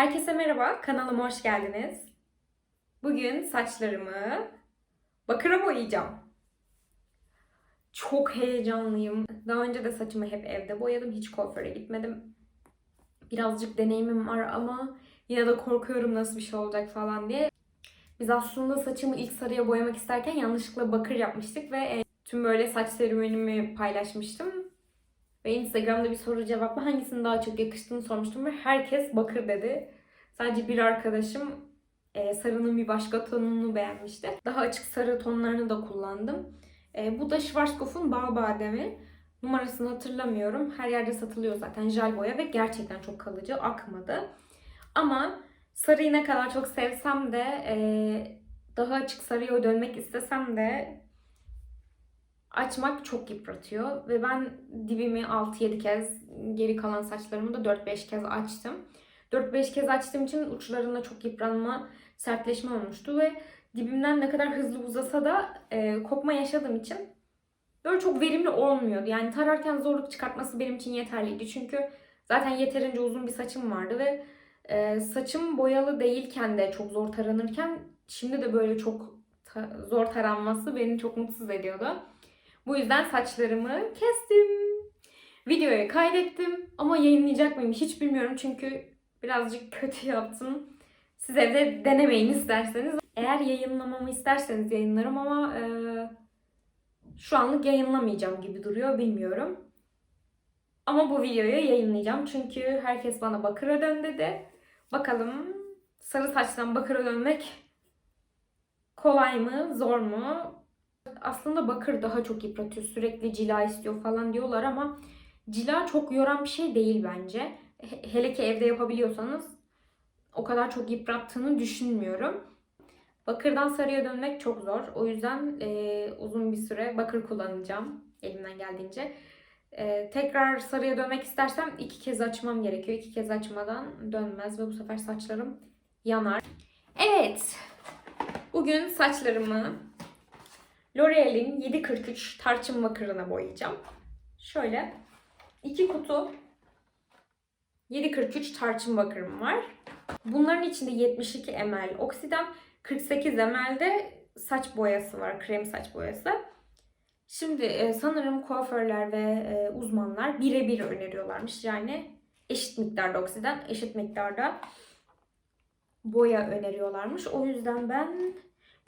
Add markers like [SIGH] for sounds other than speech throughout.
Herkese merhaba, kanalıma hoş geldiniz. Bugün saçlarımı bakıra boyayacağım. Çok heyecanlıyım. Daha önce de saçımı hep evde boyadım, hiç kuaföre gitmedim. Birazcık deneyimim var ama yine de korkuyorum nasıl bir şey olacak falan diye. Biz aslında saçımı ilk sarıya boyamak isterken yanlışlıkla bakır yapmıştık ve e, tüm böyle saç serüvenimi paylaşmıştım. Ve Instagram'da bir soru cevapla hangisinin daha çok yakıştığını sormuştum ve herkes bakır dedi. Sadece bir arkadaşım e, sarının bir başka tonunu beğenmişti. Daha açık sarı tonlarını da kullandım. E, bu da Schwarzkopf'un Bal Bademi. Numarasını hatırlamıyorum. Her yerde satılıyor zaten jel boya ve gerçekten çok kalıcı, akmadı. Ama sarıyı ne kadar çok sevsem de e, daha açık sarıya dönmek istesem de açmak çok yıpratıyor ve ben dibimi 6-7 kez geri kalan saçlarımı da 4-5 kez açtım. 4-5 kez açtığım için uçlarında çok yıpranma, sertleşme olmuştu ve dibimden ne kadar hızlı uzasa da e, kopma yaşadığım için böyle çok verimli olmuyordu. Yani tararken zorluk çıkartması benim için yeterliydi. Çünkü zaten yeterince uzun bir saçım vardı ve e, saçım boyalı değilken de çok zor taranırken şimdi de böyle çok ta- zor taranması beni çok mutsuz ediyordu. Bu yüzden saçlarımı kestim. Videoya kaydettim ama yayınlayacak mıyım hiç bilmiyorum çünkü birazcık kötü yaptım. Siz evde denemeyin isterseniz. Eğer yayınlamamı isterseniz yayınlarım ama e, şu anlık yayınlamayacağım gibi duruyor bilmiyorum. Ama bu videoyu yayınlayacağım çünkü herkes bana bakıra dön dedi. Bakalım sarı saçtan bakıra dönmek kolay mı, zor mu? Aslında bakır daha çok yıpratıyor. Sürekli cila istiyor falan diyorlar ama cila çok yoran bir şey değil bence. He- Hele ki evde yapabiliyorsanız o kadar çok yıprattığını düşünmüyorum. Bakırdan sarıya dönmek çok zor. O yüzden e, uzun bir süre bakır kullanacağım elimden geldiğince. E, tekrar sarıya dönmek istersem iki kez açmam gerekiyor. İki kez açmadan dönmez ve bu sefer saçlarım yanar. Evet. Bugün saçlarımı L'Oreal'in 743 tarçın bakırına boyayacağım. Şöyle iki kutu 743 tarçın bakırım var. Bunların içinde 72 ml oksidan, 48 ml de saç boyası var, krem saç boyası. Şimdi e, sanırım kuaförler ve e, uzmanlar birebir öneriyorlarmış. Yani eşit miktarda oksidan, eşit miktarda boya öneriyorlarmış. O yüzden ben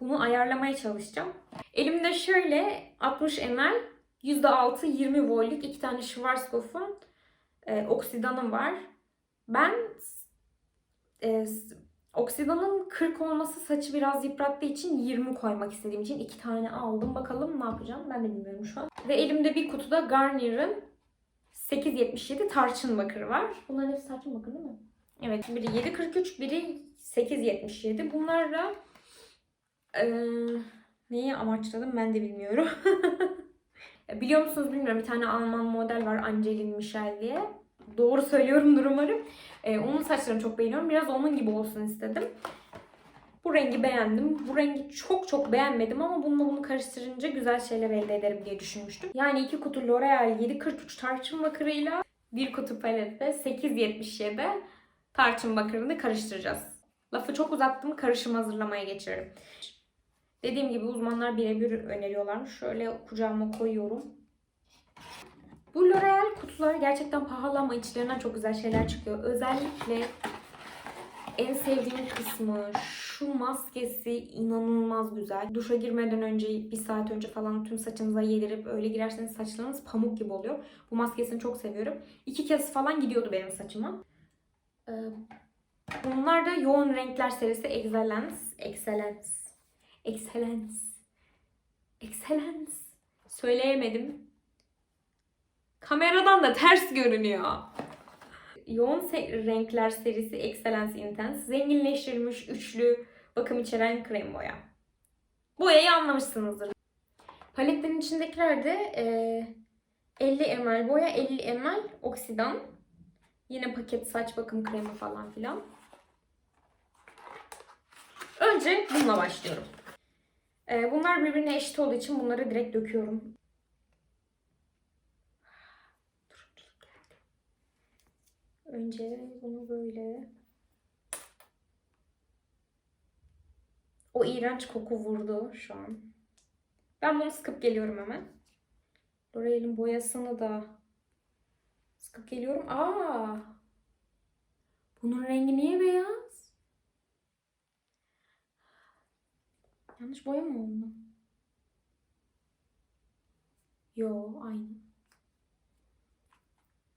bunu ayarlamaya çalışacağım. Elimde şöyle 60 ml %6 20 voltluk iki tane Schwarzkopf'un e, oksidanım var. Ben e, oksidanın 40 olması saçı biraz yıprattığı için 20 koymak istediğim için iki tane aldım. Bakalım ne yapacağım ben de bilmiyorum şu an. Ve elimde bir kutuda Garnier'ın 877 tarçın bakırı var. Bunların hepsi tarçın bakırı değil mi? Evet biri 743 biri 877. Bunlarla eee neyi amaçladım ben de bilmiyorum. [LAUGHS] Biliyor musunuz bilmiyorum. Bir tane Alman model var Angelin Michel diye. Doğru söylüyorumdur umarım. Ee, onun saçlarını çok beğeniyorum. Biraz onun gibi olsun istedim. Bu rengi beğendim. Bu rengi çok çok beğenmedim ama bununla bunu karıştırınca güzel şeyler elde ederim diye düşünmüştüm. Yani iki kutu L'Oreal 743 tarçın bakırıyla bir kutu palette 877 tarçın bakırını karıştıracağız. Lafı çok uzattım. Karışım hazırlamaya geçiyorum. Dediğim gibi uzmanlar birebir öneriyorlar. Şöyle kucağıma koyuyorum. Bu L'Oreal kutuları gerçekten pahalı ama içlerinden çok güzel şeyler çıkıyor. Özellikle en sevdiğim kısmı şu maskesi inanılmaz güzel. Duşa girmeden önce bir saat önce falan tüm saçınıza yedirip öyle girerseniz saçlarınız pamuk gibi oluyor. Bu maskesini çok seviyorum. İki kez falan gidiyordu benim saçıma. Ee, Bunlar da yoğun renkler serisi Excellence. Excellence. Excellence. Excellence. Söyleyemedim. Kameradan da ters görünüyor. Yoğun se- renkler serisi Excellence Intense. Zenginleştirilmiş üçlü bakım içeren krem boya. Boyayı anlamışsınızdır. Paletlerin içindekiler de e, 50 ml boya, 50 ml oksidan. Yine paket saç bakım kremi falan filan. Önce bununla başlıyorum. Ee, bunlar birbirine eşit olduğu için bunları direkt döküyorum. Önce bunu böyle. O iğrenç koku vurdu şu an. Ben bunu sıkıp geliyorum hemen. L'Oreal'in boyasını da sıkıp geliyorum. Aa! Bunun rengi niye beyaz? Yanlış boya mı oldu? Yo aynı.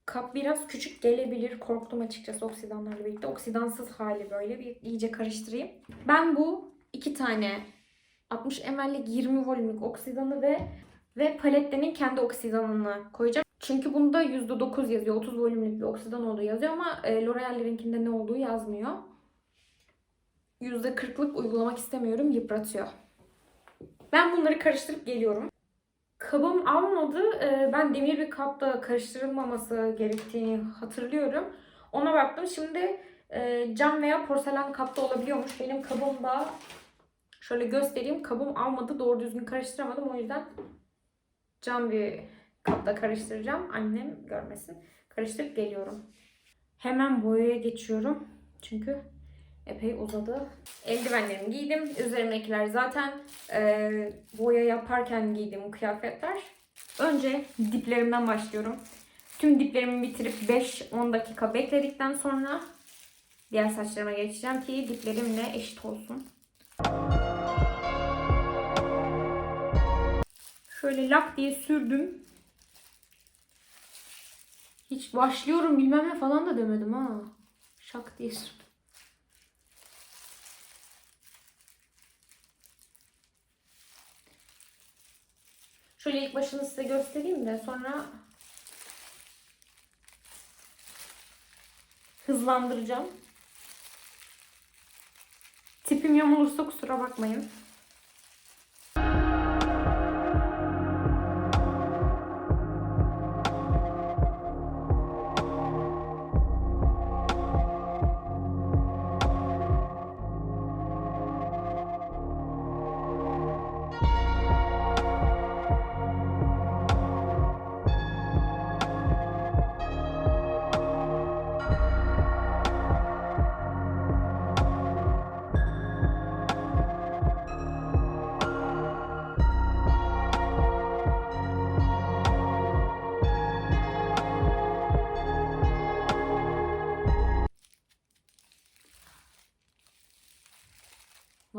Kap biraz küçük gelebilir. Korktum açıkçası oksidanlarla birlikte. Oksidansız hali böyle. Bir iyice karıştırayım. Ben bu iki tane 60 ml'lik 20 volümlük oksidanı ve ve paletlerin kendi oksidanını koyacağım. Çünkü bunda %9 yazıyor. 30 volümlük bir oksidan olduğu yazıyor ama e, L'Oreal'lerinkinde ne olduğu yazmıyor. %40'lık uygulamak istemiyorum. Yıpratıyor. Ben bunları karıştırıp geliyorum. Kabım almadı. Ee, Ben demir bir kapta karıştırılmaması gerektiğini hatırlıyorum. Ona baktım. Şimdi e, cam veya porselen kapta olabiliyormuş. Benim kabım da şöyle göstereyim. Kabım almadı. Doğru düzgün karıştıramadım. O yüzden cam bir kapta karıştıracağım. Annem görmesin. Karıştırıp geliyorum. Hemen boyaya geçiyorum. Çünkü epey uzadı. Eldivenlerimi giydim. Üzerimdekiler zaten e, boya yaparken giydiğim kıyafetler. Önce diplerimden başlıyorum. Tüm diplerimi bitirip 5-10 dakika bekledikten sonra diğer saçlarıma geçeceğim ki diplerimle eşit olsun. Şöyle lak diye sürdüm. Hiç başlıyorum bilmem ne falan da demedim ha. Şak diye sürdüm. Şöyle ilk başını size göstereyim de sonra hızlandıracağım. Tipim yamulursa kusura bakmayın.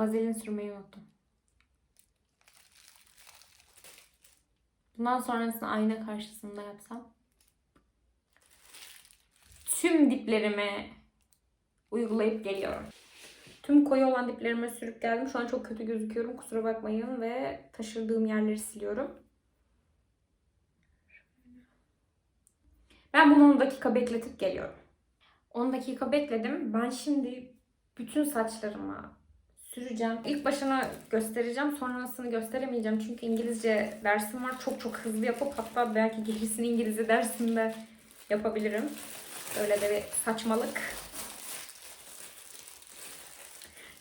Vazelin sürmeyi unuttum. Bundan sonrasını ayna karşısında yapsam. Tüm diplerime uygulayıp geliyorum. Tüm koyu olan diplerime sürüp geldim. Şu an çok kötü gözüküyorum. Kusura bakmayın ve taşırdığım yerleri siliyorum. Ben bunu 10 dakika bekletip geliyorum. 10 dakika bekledim. Ben şimdi bütün saçlarıma süreceğim. İlk başına göstereceğim. Sonrasını gösteremeyeceğim. Çünkü İngilizce dersim var. Çok çok hızlı yapıp hatta belki gerisini İngilizce dersinde yapabilirim. Öyle de bir saçmalık.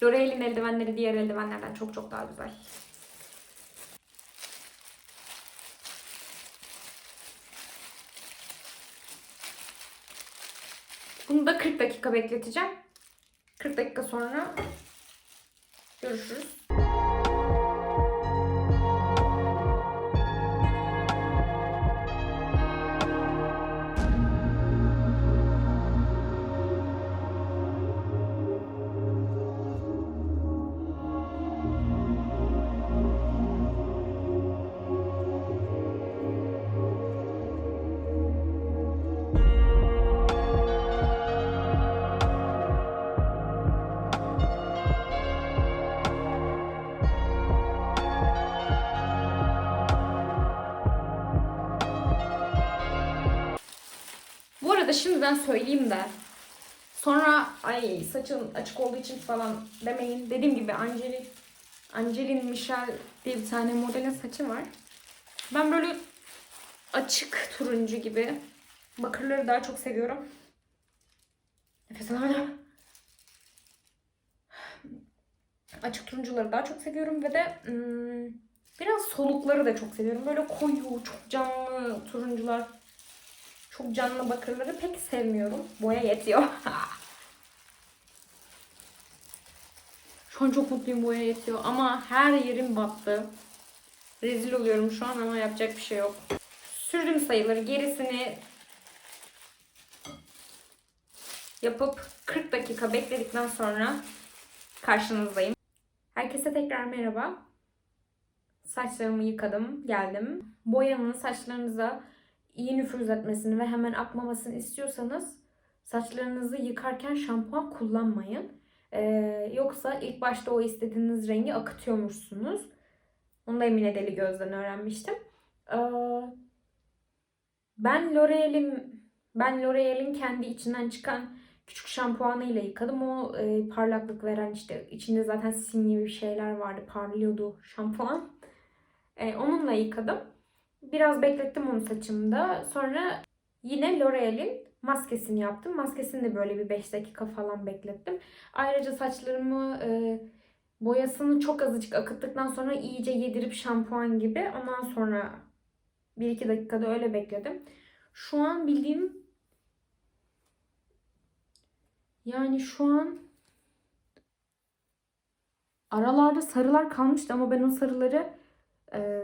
L'Oreal'in eldivenleri diğer eldivenlerden çok çok daha güzel. Bunu da 40 dakika bekleteceğim. 40 dakika sonra görüşürüz. Bu arada şimdiden söyleyeyim de sonra ay saçın açık olduğu için falan demeyin. Dediğim gibi Angelin, Angelin Michel diye bir tane modelin saçı var. Ben böyle açık turuncu gibi bakırları daha çok seviyorum. Nefes alamıyorum. Açık turuncuları daha çok seviyorum ve de hmm, biraz solukları da çok seviyorum. Böyle koyu, çok canlı turuncular çok canlı bakırları pek sevmiyorum. Boya yetiyor. [LAUGHS] Şu an çok mutluyum boya yetiyor ama her yerim battı. Rezil oluyorum şu an ama yapacak bir şey yok. Sürdüm sayılır. Gerisini yapıp 40 dakika bekledikten sonra karşınızdayım. Herkese tekrar merhaba. Saçlarımı yıkadım, geldim. Boyanın saçlarınıza iyi nüfuz etmesini ve hemen akmamasını istiyorsanız saçlarınızı yıkarken şampuan kullanmayın. Ee, yoksa ilk başta o istediğiniz rengi akıtıyormuşsunuz. Onu da Emine Deli Göz'den öğrenmiştim. Ee, ben L'Oreal'in ben L'Oreal'in kendi içinden çıkan küçük şampuanıyla yıkadım. O e, parlaklık veren işte içinde zaten sim gibi şeyler vardı. Parlıyordu şampuan. E, onunla yıkadım. Biraz beklettim onu saçımda. Sonra yine L'Oreal'in maskesini yaptım. Maskesini de böyle bir 5 dakika falan beklettim. Ayrıca saçlarımı e, boyasını çok azıcık akıttıktan sonra iyice yedirip şampuan gibi. Ondan sonra 1-2 dakikada öyle bekledim. Şu an bildiğim yani şu an aralarda sarılar kalmıştı ama ben o sarıları e,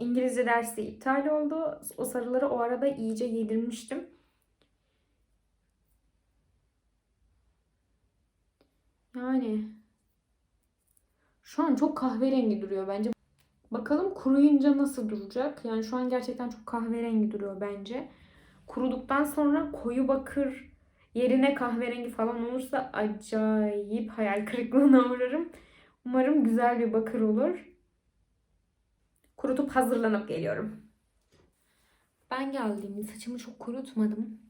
İngilizce dersi iptal oldu. O sarıları o arada iyice yedirmiştim. Yani şu an çok kahverengi duruyor bence. Bakalım kuruyunca nasıl duracak? Yani şu an gerçekten çok kahverengi duruyor bence. Kuruduktan sonra koyu bakır yerine kahverengi falan olursa acayip hayal kırıklığına uğrarım. Umarım güzel bir bakır olur. Kurutup hazırlanıp geliyorum. Ben geldiğimde saçımı çok kurutmadım.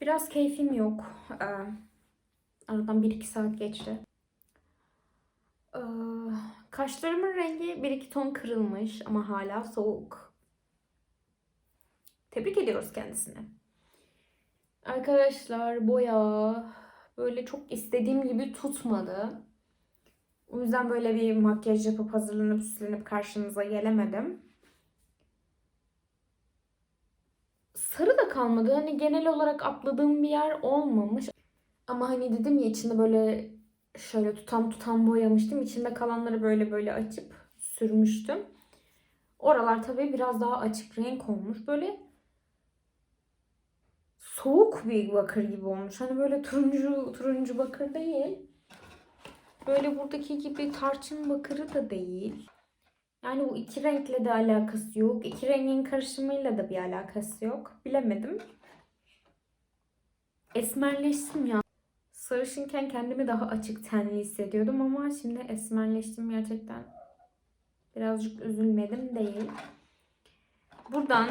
Biraz keyfim yok. Ee, aradan 1-2 saat geçti. Ee, kaşlarımın rengi 1-2 ton kırılmış ama hala soğuk. Tebrik ediyoruz kendisini. Arkadaşlar boya böyle çok istediğim gibi tutmadı. O yüzden böyle bir makyaj yapıp hazırlanıp süslenip karşınıza gelemedim. Sarı da kalmadı. Hani genel olarak atladığım bir yer olmamış. Ama hani dedim ya içinde böyle şöyle tutam tutam boyamıştım. İçinde kalanları böyle böyle açıp sürmüştüm. Oralar tabii biraz daha açık renk olmuş. Böyle soğuk bir bakır gibi olmuş. Hani böyle turuncu turuncu bakır değil. Böyle buradaki gibi tarçın bakırı da değil. Yani bu iki renkle de alakası yok. İki rengin karışımıyla da bir alakası yok. Bilemedim. Esmerleştim ya. Sarışınken kendimi daha açık tenli hissediyordum ama şimdi esmerleştim gerçekten. Birazcık üzülmedim değil. Buradan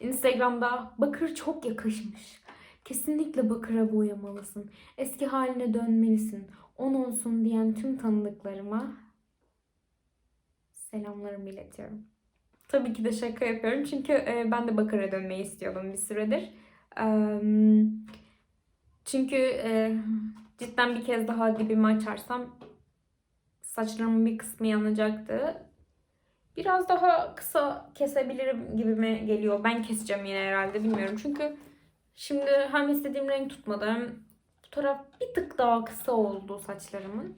Instagram'da bakır çok yakışmış. Kesinlikle bakıra boyamalısın. Eski haline dönmelisin. On olsun diyen tüm tanıdıklarıma selamlarımı iletiyorum. Tabii ki de şaka yapıyorum çünkü e, ben de bakıra dönmeyi istiyordum bir süredir. Çünkü e, cidden bir kez daha dibimi açarsam saçlarımın bir kısmı yanacaktı. Biraz daha kısa kesebilirim gibime geliyor. Ben keseceğim yine herhalde bilmiyorum. Çünkü şimdi hem istediğim renk tutmadı bu taraf bir tık daha kısa oldu saçlarımın.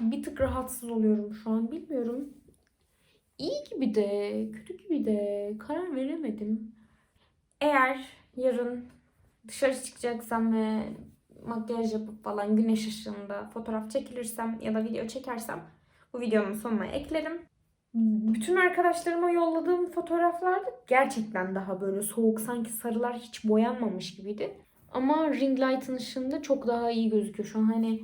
Bir tık rahatsız oluyorum şu an. Bilmiyorum. İyi gibi de, kötü gibi de karar veremedim. Eğer yarın dışarı çıkacaksam ve makyaj yapıp falan güneş ışığında fotoğraf çekilirsem ya da video çekersem bu videonun sonuna eklerim. Bütün arkadaşlarıma yolladığım fotoğraflarda gerçekten daha böyle soğuk sanki sarılar hiç boyanmamış gibiydi. Ama ring light'ın ışığında çok daha iyi gözüküyor şu an hani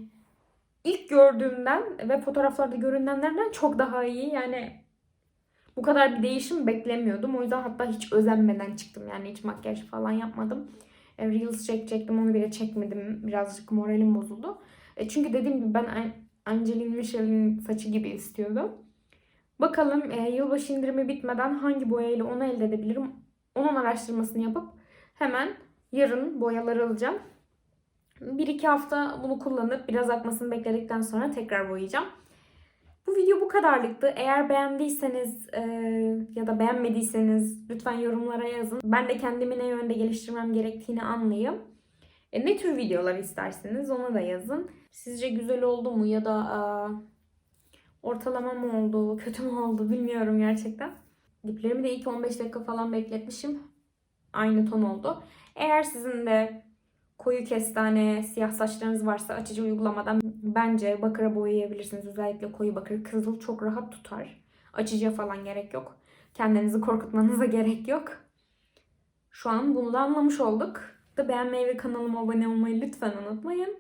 ilk gördüğümden ve fotoğraflarda görünenlerden çok daha iyi. Yani bu kadar bir değişim beklemiyordum. O yüzden hatta hiç özenmeden çıktım. Yani hiç makyaj falan yapmadım. E, Reels çekecektim onu bile çekmedim. Birazcık moralim bozuldu. E, çünkü dediğim gibi ben Angelina Michel'in saçı gibi istiyordum. Bakalım e, yılbaşı indirimi bitmeden hangi boyayla onu elde edebilirim? Onun araştırmasını yapıp hemen yarın boyaları alacağım. Bir iki hafta bunu kullanıp biraz akmasını bekledikten sonra tekrar boyayacağım. Bu video bu kadarlıktı. Eğer beğendiyseniz e, ya da beğenmediyseniz lütfen yorumlara yazın. Ben de kendimi ne yönde geliştirmem gerektiğini anlayayım. E, ne tür videolar isterseniz onu da yazın. Sizce güzel oldu mu ya da aa, ortalama mı oldu, kötü mü oldu bilmiyorum gerçekten. Diplerimi de ilk 15 dakika falan bekletmişim. Aynı ton oldu. Eğer sizin de koyu kestane, siyah saçlarınız varsa açıcı uygulamadan bence bakıra boyayabilirsiniz. Özellikle koyu bakır. Kızıl çok rahat tutar. Açıcıya falan gerek yok. Kendinizi korkutmanıza [LAUGHS] gerek yok. Şu an bunu da anlamış olduk. Da beğenmeyi ve kanalıma abone olmayı lütfen unutmayın.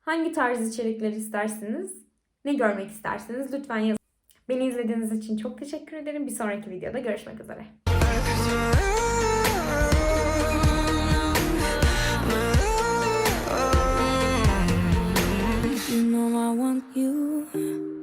Hangi tarz içerikler istersiniz? Ne görmek istersiniz? Lütfen yazın. Beni izlediğiniz için çok teşekkür ederim. Bir sonraki videoda görüşmek üzere. [LAUGHS] know I want you.